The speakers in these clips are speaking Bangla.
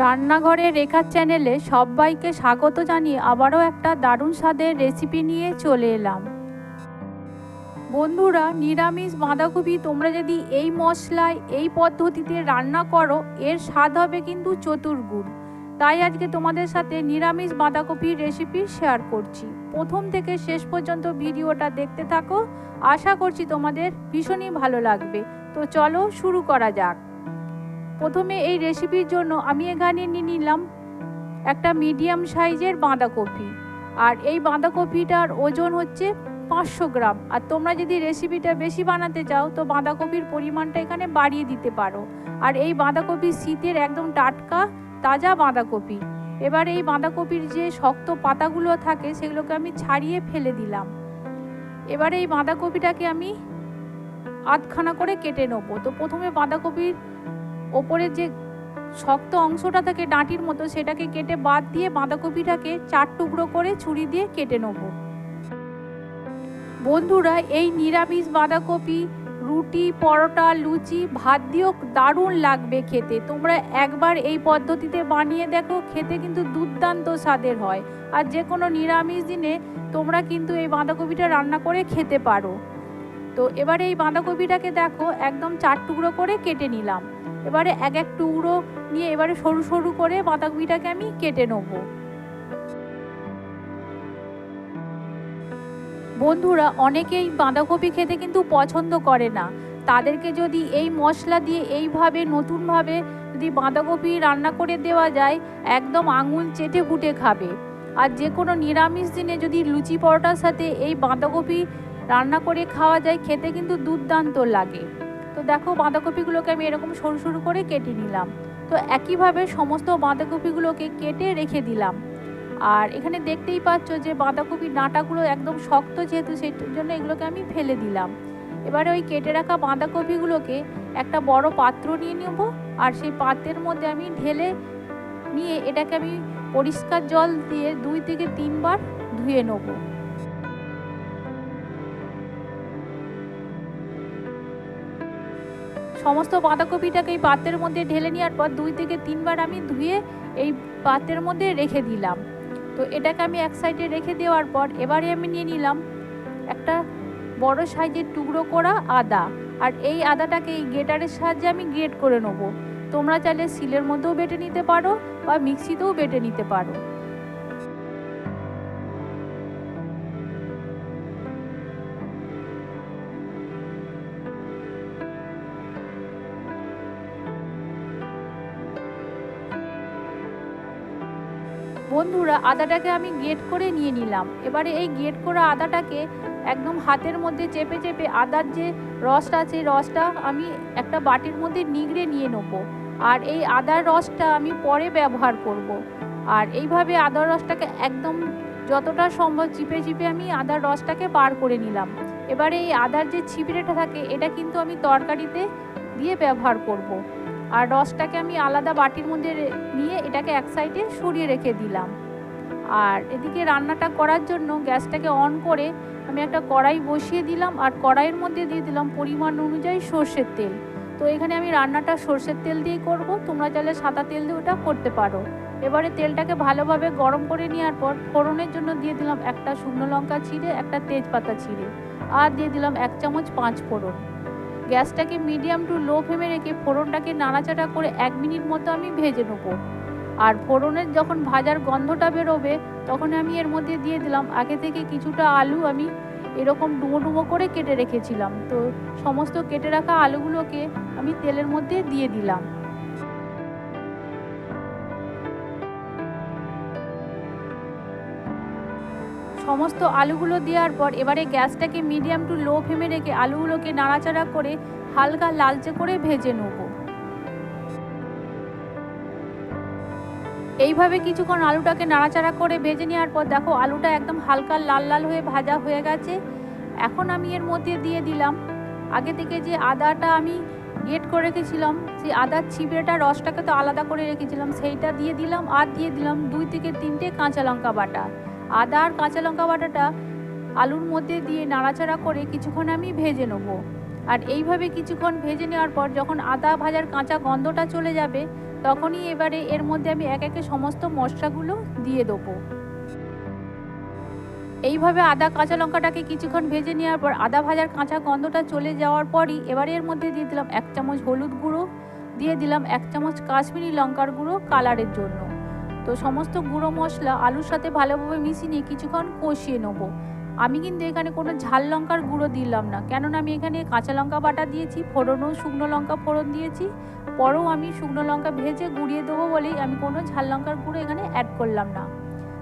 রান্নাঘরে রেখার চ্যানেলে সবাইকে স্বাগত জানিয়ে আবারও একটা দারুণ স্বাদের রেসিপি নিয়ে চলে এলাম। বন্ধুরা, নিরামিষ বাঁধাকপি তোমরা যদি এই মশলায়, এই পদ্ধতিতে রান্না করো, এর স্বাদ হবে কিন্তু চতুর্গুণ। তাই আজকে তোমাদের সাথে নিরামিষ বাঁধাকপির রেসিপি শেয়ার করছি। প্রথম থেকে শেষ পর্যন্ত ভিডিওটা দেখতে থাকো। আশা করছি তোমাদের ভীষণই ভালো লাগবে। তো চলো শুরু করা যাক। প্রথমে এই রেসিপির জন্য আমি এখানে নিয়ে নিলাম একটা মিডিয়াম সাইজের বাঁধাকপি। আর এই বাঁধাকপিটার ওজন হচ্ছে পাঁচশো গ্রাম। আর তোমরা যদি রেসিপিটা বেশি বানাতে চাও, তো বাঁধাকপির পরিমাণটা এখানে বাড়িয়ে দিতে পারো। আর এই বাঁধাকপি শীতের একদম টাটকা, তাজা বাঁধাকপি। এবার এই বাঁধাকপির যে শক্ত পাতাগুলো থাকে, সেগুলোকে আমি ছাড়িয়ে ফেলে দিলাম। এবার এই বাঁধাকপিটাকে আমি আধখানা করে কেটে নেব। তো প্রথমে বাঁধাকপির ওপরের যে শক্ত অংশটা থাকে ডাঁটির মতো, সেটাকে কেটে বাদ দিয়ে বাঁধাকপিটাকে চার টুকরো করে ছুরি দিয়ে কেটে নেব। বন্ধুরা, এই নিরামিষ বাঁধাকপি, রুটি, পরোটা, লুচি, ভাত দিয়েও দারুণ লাগবে খেতে। তোমরা একবার এই পদ্ধতিতে বানিয়ে দেখো, খেতে কিন্তু দুর্দান্ত স্বাদের হয়। আর যে কোনো নিরামিষ দিনে তোমরা কিন্তু এই বাঁধাকপিটা রান্না করে খেতে পারো। তো এবারে এই বাঁধাকপিটাকে দেখো, একদম চার টুকরো করে কেটে নিলাম। এবারে এক এক টুকরো নিয়ে এবারে সরু সরু করে বাঁধাকপিটাকে আমি কেটে নেব। বন্ধুরা, অনেকেই বাঁধাকপি খেতে কিন্তু পছন্দ করে না। তাদেরকে যদি এই মশলা দিয়ে এইভাবে, নতুনভাবে যদি বাঁধাকপি রান্না করে দেওয়া যায়, একদম আঙুল চেটে ফুটে খাবে। আর যে কোনো নিরামিষ দিনে যদি লুচি পরোটার সাথে এই বাঁধাকপি রান্না করে খাওয়া যায়, খেতে কিন্তু দুর্দান্ত লাগে। তো দেখো বাঁধাকপিগুলোকে আমি এরকম সরু সরু করে কেটে নিলাম। তো একইভাবে সমস্ত বাঁধাকপিগুলোকে কেটে রেখে দিলাম। আর এখানে দেখতেই পাচ্ছ যে বাঁধাকপির ডাঁটাগুলো একদম শক্ত যেহেতু সেই জন্য এগুলোকে আমি ফেলে দিলাম। এবারে ওই কেটে রাখা বাঁধাকপিগুলোকে একটা বড় পাত্র নিয়ে নেব আর সেই পাত্রের মধ্যে আমি ঢেলে নিয়ে এটাকে আমি পরিষ্কার জল দিয়ে দুই থেকে তিনবার ধুয়ে নেব। সমস্ত বাঁধাকপিটাকে এই পাত্রের মধ্যে ঢেলে নেওয়ার পর দুই থেকে তিনবার আমি ধুয়ে এই পাত্রের মধ্যে রেখে দিলাম। তো এটাকে আমি এক সাইডে রেখে দেওয়ার পর এবারে আমি নিয়ে নিলাম একটা বড় সাইজের টুকরো করা আদা। আর এই আদাটাকে এই গ্রেটারের সাহায্যে আমি গ্রেট করে নেব। তোমরা চাইলে সিলের মধ্যেও বেটে নিতে পারো বা মিক্সিতেও বেটে নিতে পারো। বন্ধুরা, আদাটাকে আমি গেট করে নিয়ে নিলাম এবারে এই গেট করা আদাটাকে একদম হাতের মধ্যে চেপে চেপে আদার যে রসটা আছে রসটা আমি একটা বাটির মধ্যে নিগড়ে নিয়ে নেব আর এই আদার রসটা আমি পরে ব্যবহার করব। আর এইভাবে আদার রসটাকে একদম যতটা সম্ভব চিপে চিপে আমি আদার রসটাকে বার করে নিলাম এবারে এই আদার যে ছিপড়েটা থাকে, এটা কিন্তু আমি তরকারিতে দিয়ে ব্যবহার করব। আর রসটাকে আমি আলাদা বাটির মধ্যে নিয়ে এটাকে এক সাইডে সরিয়ে রেখে দিলাম আর এদিকে রান্নাটা করার জন্য গ্যাসটাকে অন করে আমি একটা কড়াই বসিয়ে দিলাম আর কড়াইয়ের মধ্যে দিয়ে দিলাম পরিমাণ অনুযায়ী সর্ষের তেল। তো এখানে আমি রান্নাটা সর্ষের তেল দিয়েই করব, তোমরা চাইলে সাদা তেল দিয়ে ওটা করতে পারো। এবারে তেলটাকে ভালোভাবে গরম করে নেওয়ার পর ফোড়নের জন্য দিয়ে দিলাম একটা শুকনো লঙ্কা ছিঁড়ে, একটা তেজপাতা ছিঁড়ে আর দিয়ে দিলাম এক চামচ পাঁচ ফোড়ন। গ্যাসটাকে মিডিয়াম টু লো ফ্লেমে রেখে ফোড়নটাকে নাড়াচাড়া করে এক মিনিট মতো আমি ভেজে নেব। আর ফোড়নের যখন ভাজার গন্ধটা বেরোবে তখন আমি এর মধ্যে দিয়ে দিলাম। আগে থেকে কিছুটা আলু আমি এরকম ডুমো ডুমো করে কেটে রেখেছিলাম। তো সমস্ত কেটে রাখা আলুগুলোকে আমি তেলের মধ্যে দিয়ে দিলাম। সমস্ত আলুগুলো দেওয়ার পর এবারে গ্যাসটাকে মিডিয়াম টু লো ফ্লেমে রেখে আলুগুলোকে নাড়াচাড়া করে হালকা লালচে করে ভেজে নেব। এইভাবে কিছুক্ষণ আলুটাকে নাড়াচাড়া করে ভেজে নেওয়ার পর দেখো আলুটা একদম হালকা লাল লাল হয়ে ভাজা হয়ে গেছে। এখন আমি এর মধ্যে দিয়ে দিলাম। আগে থেকে যে আদাটা আমি গেট করে রেখেছিলাম সেই আদার ছিপড়েটা রসটাকে তো আলাদা করে রেখেছিলাম, সেইটা দিয়ে দিলাম আর দিয়ে দিলাম দুই থেকে তিনটে কাঁচা লঙ্কা বাটা। আদা আর কাঁচা লঙ্কা বাটাটা আলুর মধ্যে দিয়ে নাড়াচাড়া করে কিছুক্ষণ আমি ভেজে নেব। আর এইভাবে কিছুক্ষণ ভেজে নেওয়ার পর যখন আদা ভাজার কাঁচা গন্ধটা চলে যাবে তখনই এবারে এর মধ্যে আমি এক একে সমস্ত মশলাগুলো দিয়ে দেবো। এইভাবে আদা, কাঁচা লঙ্কাটাকে কিছুক্ষণ ভেজে নেওয়ার পর আদা ভাজার কাঁচা গন্ধটা চলে যাওয়ার পরই এবারে এর মধ্যে দিয়ে দিলাম এক চামচ হলুদ গুঁড়ো, দিয়ে দিলাম এক চামচ কাশ্মীরি লঙ্কার গুঁড়ো কালারের জন্য। তো সমস্ত গুঁড়ো মশলা আলুর সাথে ভালোভাবে মিশিয়ে নিয়ে কিছুক্ষণ কষিয়ে নেব। আমি কিন্তু এখানে কোনো ঝাল লঙ্কার গুঁড়ো দিলাম না। কেননা আমি এখানে কাঁচা লঙ্কা বাটা দিয়েছি, ফোড়নও শুকনো লঙ্কা ফোড়ন দিয়েছি। পরেও আমি শুকনো লঙ্কা ভেজে গুঁড়িয়ে দেবো বলেই আমি কোনো ঝাল লঙ্কার গুঁড়ো এখানে অ্যাড করলাম না।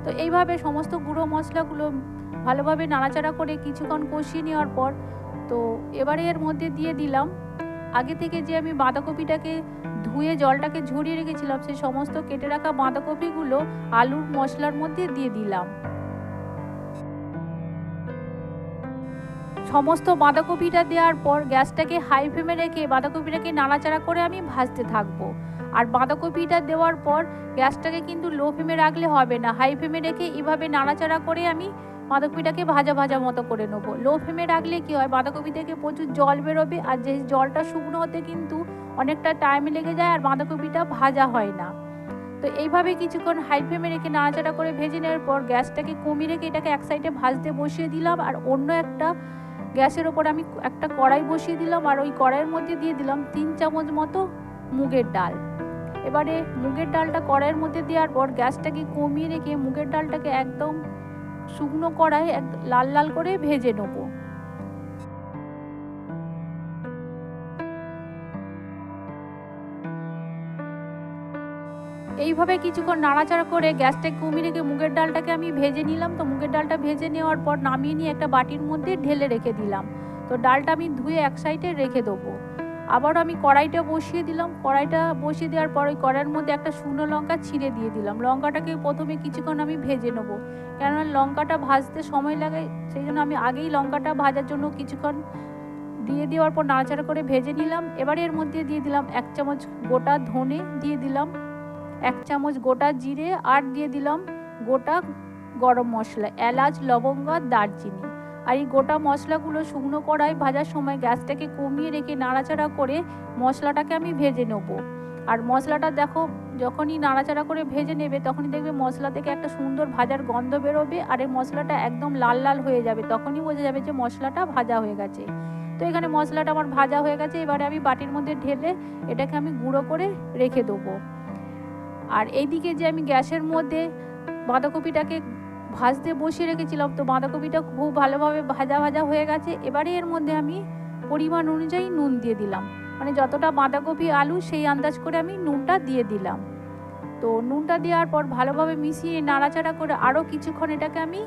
তো এইভাবে সমস্ত গুঁড়ো মশলাগুলো ভালোভাবে নাড়াচাড়া করে কিছুক্ষণ কষিয়ে নেওয়ার পর, তো এবারে এর মধ্যে দিয়ে দিলাম। আগে থেকে যে আমি বাঁধাকপিটাকে ধুয়ে জলটাকে ঝরিয়ে রেখেছিলাম সেই সমস্ত কেটে রাখা বাঁধাকপিগুলো আলুর মশলার মধ্যে দিয়ে দিলাম। সমস্ত বাঁধাকপিটা দেওয়ার পর গ্যাসটাকে হাই ফ্লেমে রেখে বাঁধাকপিটাকে নাড়াচাড়া করে আমি ভাজতে থাকব। আর বাঁধাকপিটা দেওয়ার পর গ্যাসটাকে কিন্তু লো ফ্লেমে রাখলে হবে না। হাই ফ্লেমে রেখে এভাবে নাড়াচাড়া করে আমি বাঁধাকপিটাকে ভাজা ভাজা মতো করে নেব। লো ফ্লেমে রাখলে কী হয়, বাঁধাকপি থেকে প্রচুর জল বেরোবে আর যে জলটা শুকনো হতে কিন্তু অনেকটা টাইম লেগে যায় আর বাঁধাকপিটা ভাজা হয় না। তো এইভাবে কিছুক্ষণ হাই ফ্লেমে রেখে নাড়াচাড়া করে ভেজে নেওয়ার পর গ্যাসটাকে কমিয়ে রেখে এটাকে এক সাইডে ভাজতে বসিয়ে দিলাম আর অন্য একটা গ্যাসের ওপর আমি একটা কড়াই বসিয়ে দিলাম আর ওই কড়াইয়ের মধ্যে দিয়ে দিলাম তিন চামচ মতো মুগের ডাল। এবারে মুগের ডালটা কড়াইয়ের মধ্যে দেওয়ার পর গ্যাসটাকে কমিয়ে রেখে মুগের ডালটাকে একদম শুকনো কড়াই এক লাল লাল করে ভেজে নেব। এইভাবে কিছুক্ষণ নাড়াচাড়া করে গ্যাসটা কমিয়ে রেখে মুগের ডালটাকে আমি ভেজে নিলাম। তো মুগের ডালটা ভেজে নেওয়ার পর নামিয়ে নিয়ে একটা বাটির মধ্যে ঢেলে রেখে দিলাম। তো ডালটা আমি ধুয়ে এক সাইডে রেখে দেবো। আবার আমি কড়াইটা বসিয়ে দিলাম। কড়াইটা বসিয়ে দেওয়ার পর ওই কড়াইয়ের মধ্যে একটা শুকনো লঙ্কা ছিঁড়ে দিয়ে দিলাম। লঙ্কাটাকে প্রথমে কিছুক্ষণ আমি ভেজে নেব। কেননা লঙ্কাটা ভাজতে সময় লাগে, সেই জন্য আমি আগেই লঙ্কাটা ভাজার জন্য কিছুক্ষণ দিয়ে দেওয়ার পর নাড়াচাড়া করে ভেজে নিলাম। এবার এর মধ্যে দিয়ে দিলাম এক চামচ গোটা ধনে দিয়ে দিলাম। এক চামচ গোটা জিরে আর দিয়ে দিলাম গোটা গরম মশলা, এলাচ, লবঙ্গ আর দারচিনি। আর এই গোটা মশলাগুলো শুকনো কড়াই ভাজার সময় গ্যাসটাকে কমিয়ে রেখে নাড়াচাড়া করে মশলাটাকে আমি ভেজে নেব। আর মশলাটা দেখো, যখনই নাড়াচাড়া করে ভেজে নেবে, তখনই দেখবে মশলা থেকে একটা সুন্দর ভাজার গন্ধ বেরোবে আর এই মশলাটা একদম লাল লাল হয়ে যাবে। তখনই বোঝা যাবে যে মশলাটা ভাজা হয়ে গেছে। তো এখানে মশলাটা আমার ভাজা হয়ে গেছে, এবারে আমি বাটির মধ্যে ঢেলে এটাকে আমি গুঁড়ো করে রেখে দেবো। আর এইদিকে যে আমি গ্যাসের মধ্যে বাঁধাকপিটাকে ভাজতে বসিয়ে রেখেছিলাম, তো বাঁধাকপিটা খুব ভালোভাবে ভাজা ভাজা হয়ে গেছে। এবারে এর মধ্যে আমি পরিমাণ অনুযায়ী নুন দিয়ে দিলাম। মানে যতটা বাঁধাকপি আলু, সেই আন্দাজ করে আমি নুনটা দিয়ে দিলাম। তো নুনটা দেওয়ার পর ভালোভাবে মিশিয়ে নাড়াচাড়া করে আরও কিছুক্ষণ এটাকে আমি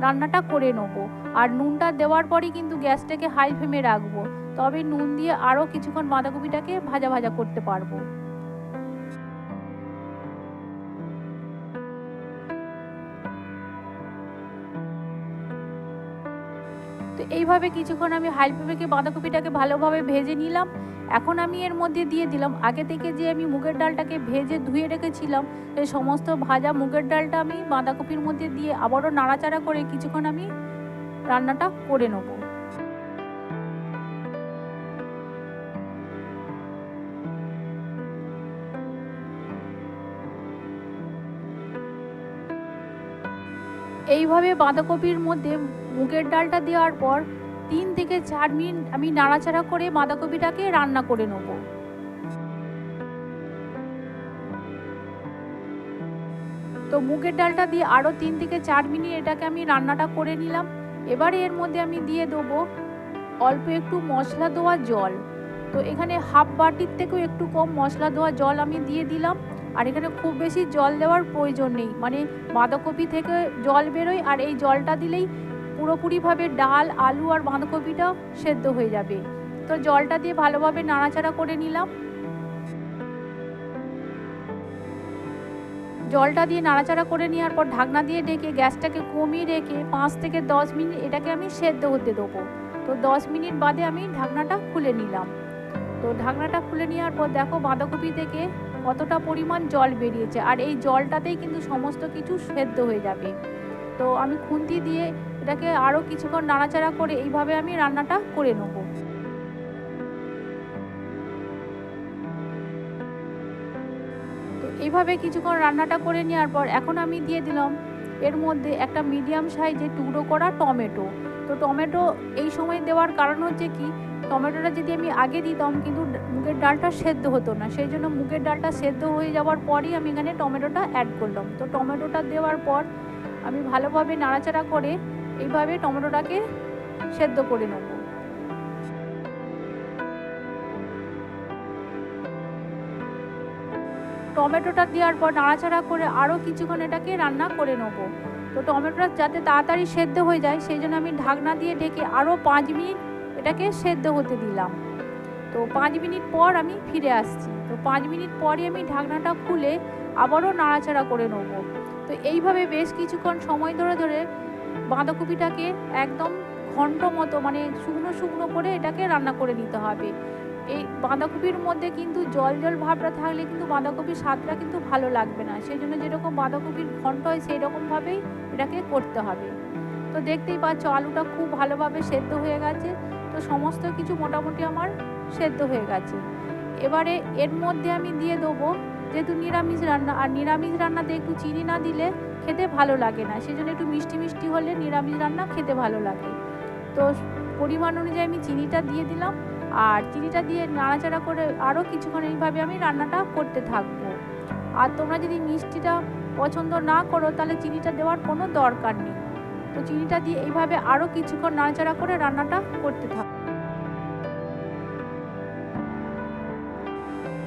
রান্নাটা করে নেব। আর নুনটা দেওয়ার পরই কিন্তু গ্যাসটাকে হাই ফ্লেমে রাখব। তবে নুন দিয়ে আরও কিছুক্ষণ বাঁধাকপিটাকে ভাজা ভাজা করতে পারব। এইভাবে কিছুক্ষণ আমি হাই পেঁপেকে বাঁধাকপিটাকে ভালোভাবে ভেজে নিলাম। এখন আমি এর মধ্যে দিয়ে দিলাম। আগে থেকে যে আমি মুগের ডালটাকে ভেজে ধুয়ে রেখেছিলাম, সেই সমস্ত ভাজা মুগের ডালটা আমি বাঁধাকপির মধ্যে দিয়ে আবারও নাড়াচাড়া করে কিছুক্ষণ আমি রান্নাটা করে নেব। এইভাবে বাঁধাকপির মধ্যে মুগের ডালটা দেওয়ার পর তিন থেকে চার মিনিট আমি নাড়াচাড়া করে বাঁধাকপিটাকে রান্না করে নেব। তো মুগের ডালটা দিয়ে আরও তিন থেকে চার মিনিট এটাকে আমি রান্নাটা করে নিলাম। এবারে এর মধ্যে আমি দিয়ে দেবো অল্প একটু মশলা দেওয়া জল। তো এখানে হাফ বাটির থেকেও একটু কম মশলা দেওয়া জল আমি দিয়ে দিলাম। আর এখানে খুব বেশি জল দেওয়ার প্রয়োজন নেই। মানে বাঁধাকপি থেকে জল বেরোয় আর এই জলটা দিলেই পুরোপুরিভাবে ডাল, আলু আর বাঁধাকপিটা সেদ্ধ হয়ে যাবে। তো জলটা দিয়ে ভালোভাবে নাড়াচাড়া করে নিলাম। জলটা দিয়ে নাড়াচাড়া করে নেওয়ার পর ঢাকনা দিয়ে ডেকে গ্যাসটাকে কমিয়ে রেখে পাঁচ থেকে দশ মিনিট এটাকে আমি সেদ্ধ হতে দেবো। তো দশ মিনিট বাদে আমি ঢাকনাটা খুলে নিলাম। তো ঢাকনাটা খুলে নেওয়ার পর দেখো বাঁধাকপি থেকে কতটা পরিমাণ জল বেরিয়েছে। আর এই জলটাতেই কিন্তু সমস্ত কিছু সেদ্ধ হয়ে যাবে। তো আমি খুন্তি দিয়ে এটাকে আরও কিছুক্ষণ নাড়াচাড়া করে এইভাবে আমি রান্নাটা করে নেব। এইভাবে কিছুক্ষণ রান্নাটা করে নেওয়ার পর এখন আমি দিয়ে দিলাম এর মধ্যে একটা মিডিয়াম সাইজের টুকরো করা টমেটো। তো টমেটো এই সময় দেওয়ার কারণ হচ্ছে কি টমেটোটা যদি আমি আগে দিতাম, কিন্তু মুগের ডালটা সেদ্ধ হতো না। সেই জন্য মুগের ডালটা সেদ্ধ হয়ে যাওয়ার পরই আমি এখানে টমেটোটা অ্যাড করলাম। তো টমেটোটা দেওয়ার পর আমি ভালোভাবে নাড়াচাড়া করে এইভাবে টমেটোটাকে সেদ্ধ করে নেব। টমেটোটা দেওয়ার পর নাড়াচাড়া করে আরও কিছুক্ষণ এটাকে রান্না করে নেব। তো টমেটোটা যাতে তাড়াতাড়ি সেদ্ধ হয়ে যায়, সেই জন্য আমি ঢাকনা দিয়ে ডেকে আরও পাঁচ মিনিট এটাকে সেদ্ধ হতে দিলাম। তো পাঁচ মিনিট পর আমি ফিরে আসছি। তো পাঁচ মিনিট পরই আমি ঢাকনাটা খুলে আবারও নাড়াচাড়া করে নেব। তো এইভাবে বেশ কিছুক্ষণ সময় ধরে ধরে বাঁধাকপিটাকে একদম ঘন্ট মতো মানে শুকনো শুকনো করে এটাকে রান্না করে নিতে হবে। এই বাঁধাকপির মধ্যে কিন্তু জল জল ভাবটা থাকলে কিন্তু বাঁধাকপির স্বাদটা কিন্তু ভালো লাগবে না। সেই জন্য যেরকম বাঁধাকপির ঘন্ট হয় সেই রকমভাবেই এটাকে করতে হবে। তো দেখতেই পাচ্ছ, আলুটা খুব ভালোভাবে সেদ্ধ হয়ে গেছে। তো সমস্ত কিছু মোটামুটি আমার সেদ্ধ হয়ে গেছে। এবারে এর মধ্যে আমি দিয়ে দেবো যেহেতু নিরামিষ রান্না, আর নিরামিষ রান্নাতে একটু চিনি না দিলে খেতে ভালো লাগে না। সেই জন্য একটু মিষ্টি মিষ্টি হলে নিরামিষ রান্না খেতে ভালো লাগে। তো পরিমাণ অনুযায়ী আমি চিনিটা দিয়ে দিলাম, আর চিনিটা দিয়ে নাড়াচাড়া করে আরও কিছুক্ষণ এইভাবে আমি রান্নাটা করতে থাকব। আর তোমরা যদি মিষ্টিটা পছন্দ না করো, তাহলে চিনিটা দেওয়ার কোনো দরকার নেই। তো চিনিটা দিয়ে এইভাবে আরও কিছুক্ষণ নাড়াচাড়া করে রান্নাটা করতে থাকব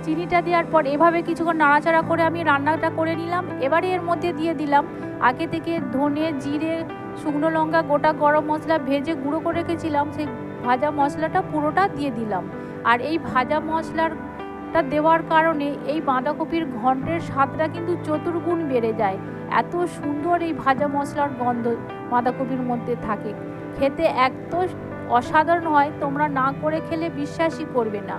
চিনিটা দেওয়ার পর এভাবে কিছুক্ষণ নাড়াচাড়া করে আমি রান্নাটা করে নিলাম। এবারে এর মধ্যে দিয়ে দিলাম আগে থেকে ধনে, জিরে, শুকনো লঙ্কা, গোটা গরম মশলা ভেজে গুঁড়ো করে রেখেছিলাম। সেই ভাজা মশলাটা পুরোটা দিয়ে দিলাম। আর এই ভাজা মশলাটা দেওয়ার কারণে এই বাঁধাকপির ঘন্টের স্বাদটা কিন্তু চতুর্গুণ বেড়ে যায়। এত সুন্দর এই ভাজা মশলার গন্ধ বাঁধাকপির মধ্যে থাকে। খেতে এত অসাধারণ হয়, তোমরা না করে খেলে বিশ্বাসই করবে না।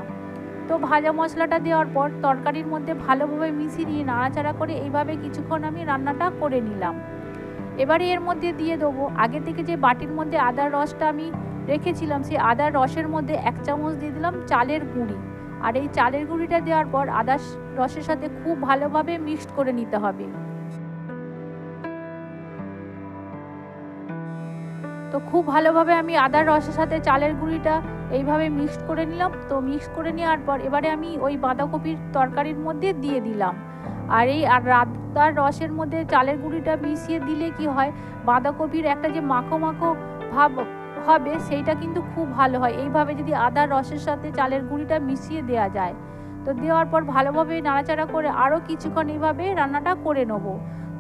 তো ভাজা মশলাটা দেওয়ার পর তরকারির মধ্যে ভালোভাবে মিশিয়ে নিয়ে নাড়াচাড়া করে এইভাবে কিছুক্ষণ আমি রান্নাটা করে নিলাম। এবারে এর মধ্যে দিয়ে দেবো। আগে থেকে যে বাটির মধ্যে আদার রসটা আমি রেখেছিলাম, সেই আদার রসের মধ্যে এক চামচ দিয়ে দিলাম চালের গুঁড়ি। আর এই চালের গুঁড়িটা দেওয়ার পর আদার রসের সাথে খুব ভালোভাবে মিক্সড করে নিতে হবে। তো খুব ভালোভাবে আমি আদার রসের সাথে চালের গুঁড়িটা এইভাবে মিক্সড করে নিলাম। তো মিক্স করে নেওয়ার পর এবারে আমি ওই বাঁধাকপির তরকারির মধ্যে দিয়ে দিলাম। আর এই আর আদার রসের মধ্যে চালের গুঁড়িটা মিশিয়ে দিলে কি হয়? বাঁধাকপির একটা যে মাখো মাখো ভাব হবে, সেইটা কিন্তু খুব ভালো হয়। এইভাবে যদি আদার রসের সাথে চালের গুঁড়িটা মিশিয়ে দেওয়া যায়, তো দেওয়ার পর ভালোভাবে নাড়াচাড়া করে আরও কিছুক্ষণ এইভাবে রান্নাটা করে নেব।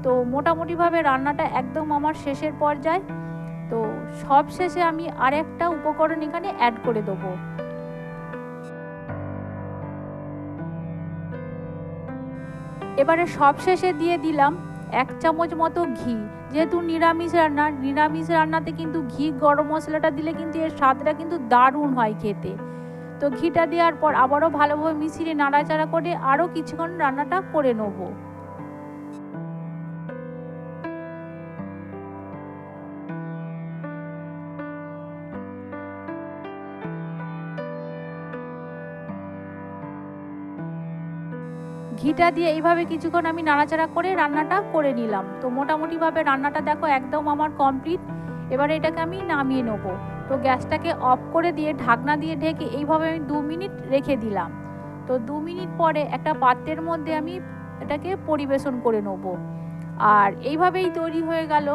তো মোটামুটিভাবে রান্নাটা একদম আমার শেষের পর্যায়ে। তো সব শেষে আমি আরেকটা উপকরণ এখানে অ্যাড করে দেবো। এবারে সব শেষে দিয়ে দিলাম এক চামচ মতো ঘি। যেহেতু নিরামিষ রান্না, নিরামিষ রান্নাতে কিন্তু ঘি, গরম মশলাটা দিলে কিন্তু এর স্বাদটা কিন্তু দারুণ হয় খেতে। তো ঘিটা দেওয়ার পর আবারও ভালোভাবে মিশিয়ে নাড়াচাড়া করে আরও কিছুক্ষণ রান্নাটা করে নেব। ঘিটা দিয়ে এইভাবে কিছুক্ষণ আমি নাড়াচাড়া করে রান্নাটা করে নিলাম। তো মোটামুটিভাবে রান্নাটা দেখো একদম আমার কমপ্লিট এবারে এটাকে আমি নামিয়ে নেব। তো গ্যাসটাকে অফ করে দিয়ে, ঢাকনা দিয়ে ঢেকে এইভাবে আমি দু মিনিট রেখে দিলাম। তো দু মিনিট পরে একটা পাত্রের মধ্যে আমি এটাকে পরিবেশন করে নেব। আর এইভাবেই তৈরি হয়ে গেল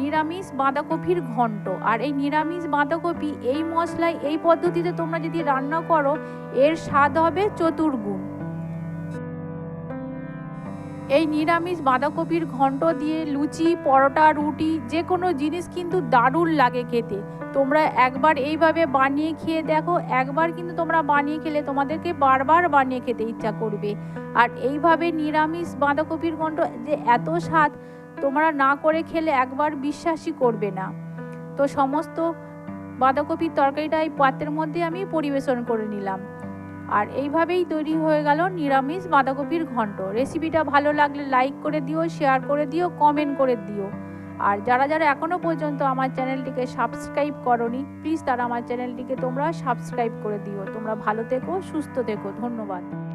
নিরামিষ বাঁধাকপির ঘন্ট। আর এই নিরামিষ বাঁধাকপি, এই মশলায়, এই পদ্ধতিতে তোমরা যদি রান্না করো, এর স্বাদ হবে চতুর্গুণ। এই নিরামিষ বাঁধাকপির ঘন্ট দিয়ে লুচি, পরোটা, রুটি, যে কোনো জিনিস কিন্তু দারুণ লাগে খেতে। তোমরা একবার এইভাবে বানিয়ে খেয়ে দেখো, একবার কিন্তু তোমরা বানিয়ে খেলে তোমাদেরকে বারবার বানিয়ে খেতে ইচ্ছা করবে। আর এইভাবে নিরামিষ বাঁধাকপির ঘন্ট যে এত স্বাদ, তোমরা না করে খেলে একবার বিশ্বাসই করবে না। তো সমস্ত বাঁধাকপির তরকারিটা এই পাত্রের মধ্যে আমি পরিবেশন করে নিলাম। আর এইভাবেই তৈরি হয়ে গেল নিরামিষ বাঁধাকপির ঘন্ট রেসিপিটা ভালো লাগলে লাইক করে দিও শেয়ার করে দিও কমেন্ট করে দিও। আর যারা যারা এখনও পর্যন্ত আমার চ্যানেলটিকে সাবস্ক্রাইব করনি প্লিজ তারা আমার চ্যানেলটিকে তোমরা সাবস্ক্রাইব করে দিও। তোমরা ভালো থেকো, সুস্থ থেকো। ধন্যবাদ।